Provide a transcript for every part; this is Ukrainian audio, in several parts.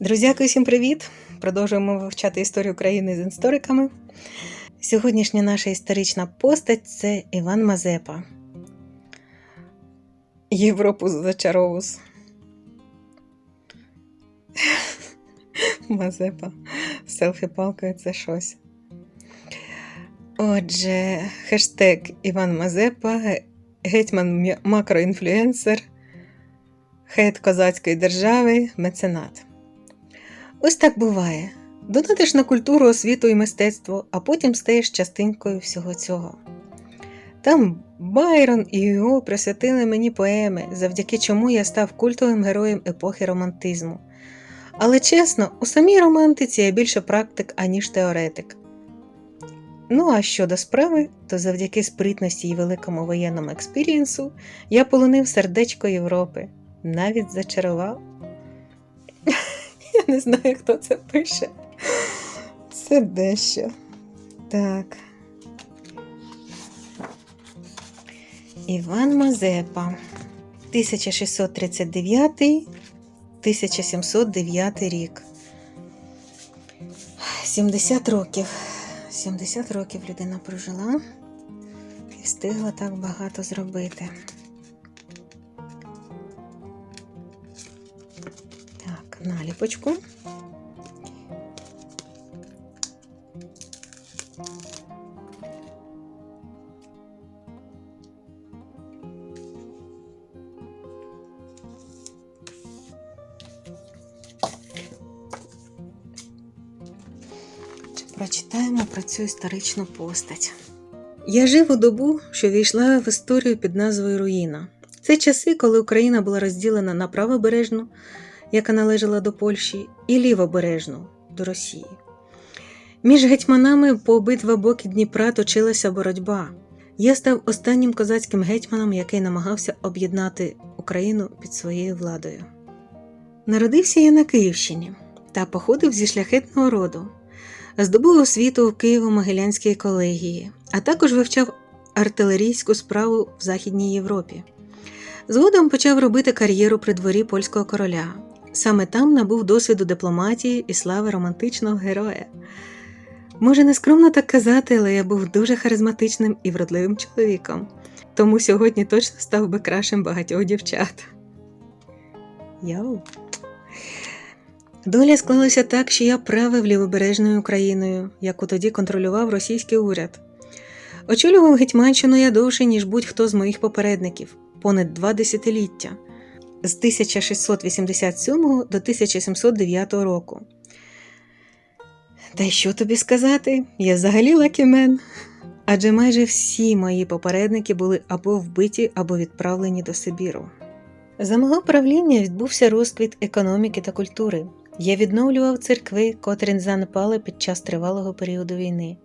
Друзяки, всім привіт! Продовжуємо вивчати історію України з істориками. Сьогоднішня наша історична постать це Іван Мазепа. Європу зачаровус. Мазепа. Селфі-палкою це щось. Отже, хештег Іван Мазепа, гетьман макроінфлюенсер, хейт козацької держави, меценат. Ось так буває. Донатиш на культуру, освіту і мистецтво, а потім стаєш частинкою всього цього. Там Байрон і його присвятили мені поеми, завдяки чому я став культовим героєм епохи романтизму. Але чесно, у самій романтиці я більше практик, аніж теоретик. Ну а щодо справи, то завдяки спритності і великому воєнному експірієнсу я полонив сердечко Європи, навіть зачарував. Не знаю, хто це пише. Це дещо. Так. Іван Мазепа. 1639-1709 рік. 70 років. 70 років людина прожила і встигла так багато зробити. Наліпочку. Прочитаємо про цю історичну постать. Я жив у добу, що війшла в історію під назвою Руїна. Це часи, коли Україна була розділена на правобережну, яка належала до Польщі, і лівобережну до Росії. Між гетьманами по обидва боки Дніпра точилася боротьба. Я став останнім козацьким гетьманом, який намагався об'єднати Україну під своєю владою. Народився я на Київщині та походив зі шляхетного роду. Здобув освіту в Києво-Могилянській колегії, а також вивчав артилерійську справу в Західній Європі. Згодом почав робити кар'єру при дворі польського короля. Саме там набув досвіду дипломатії і слави романтичного героя. Може, не скромно так казати, але я був дуже харизматичним і вродливим чоловіком, тому сьогодні точно став би кращим багатьох дівчат. Йоу. Доля склалася так, що я правив лівобережною Україною, яку тоді контролював російський уряд. Очолював Гетьманщину я довше, ніж будь-хто з моїх попередників, понад два десятиліття з 1687 до 1709 року. Та й що тобі сказати? Я взагалі лакімен. Адже майже всі мої попередники були або вбиті, або відправлені до Сибіру. За мого правління відбувся розквіт економіки та культури. Я відновлював церкви, котрі занепали під час тривалого періоду війни.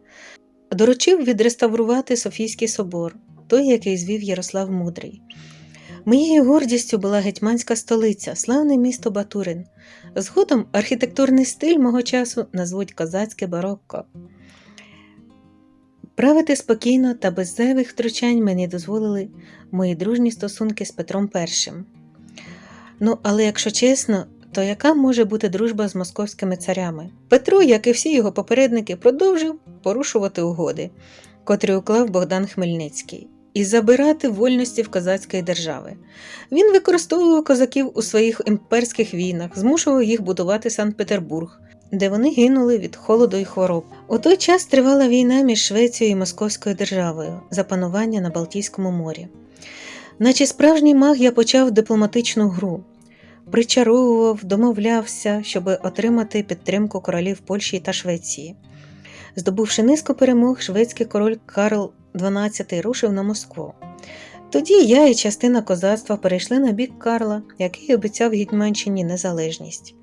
Доручив відреставрувати Софійський собор, той, який звів Ярослав Мудрий. Моєю гордістю була гетьманська столиця, славне місто Батурин. Згодом архітектурний стиль мого часу назвуть козацьке барокко. Правити спокійно та без зайвих втручань мені дозволили мої дружні стосунки з Петром І. Ну, але якщо чесно, то яка може бути дружба з московськими царями? Петро, як і всі його попередники, продовжив порушувати угоди, котрі уклав Богдан Хмельницький, і забирати вольності в козацької держави. Він використовував козаків у своїх імперських війнах, змушував їх будувати Санкт-Петербург, де вони гинули від холоду і хвороб. У той час тривала війна між Швецією і Московською державою за панування на Балтійському морі. Наче справжній маг я почав дипломатичну гру причаровував, домовлявся, щоб отримати підтримку королів Польщі та Швеції. Здобувши низку перемог, шведський король Карл XII рушив на Москву. Тоді я і частина козацтва перейшли на бік Карла, який обіцяв Гетьманщині незалежність.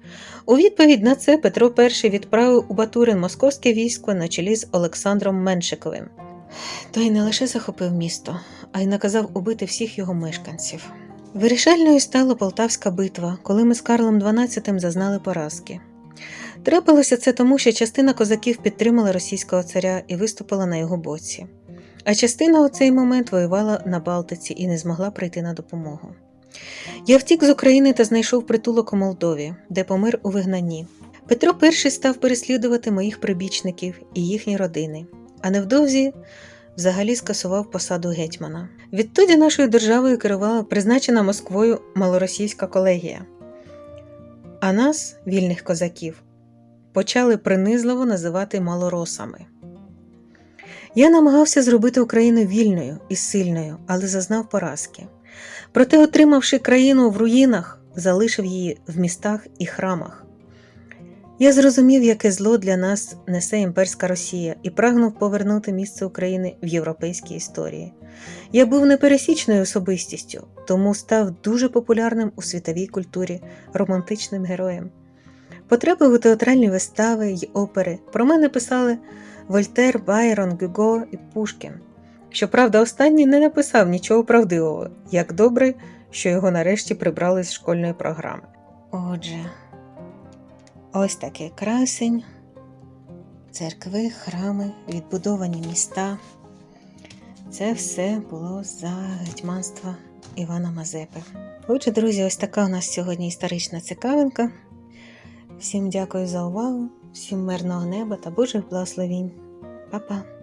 У відповідь на це Петро І відправив у Батурин московське військо на чолі з Олександром Меншиковим. Той не лише захопив місто, а й наказав убити всіх його мешканців. Вирішальною стала Полтавська битва, коли ми з Карлом XII зазнали поразки. Трапилося це тому, що частина козаків підтримала російського царя і виступила на його боці, а частина у цей момент воювала на Балтиці і не змогла прийти на допомогу. Я втік з України та знайшов притулок у Молдові, де помер у вигнанні. Петро І став переслідувати моїх прибічників і їхні родини, а невдовзі взагалі скасував посаду гетьмана. Відтоді нашою державою керувала призначена Москвою малоросійська колегія. А нас, вільних козаків, почали принизливо називати малоросами. Я намагався зробити Україну вільною і сильною, але зазнав поразки. Проте, отримавши країну в руїнах, залишив її в містах і храмах. Я зрозумів, яке зло для нас несе імперська Росія, і прагнув повернути місце України в європейській історії. Я був непересічною особистістю, тому став дуже популярним у світовій культурі романтичним героєм. Потрапив у театральні вистави й опери. Про мене писали Вольтер, Байрон, Гюго і Пушкін. Щоправда, останній не написав нічого правдивого, як добре, що його нарешті прибрали з школьної програми. Отже, ось такий красень, церкви, храми, відбудовані міста. Це все було за гетьманства Івана Мазепи. Отже, друзі, ось така у нас сьогодні історична цікавинка. Всім дякую за увагу, всім мирного неба та Божих благословінь. Па-па!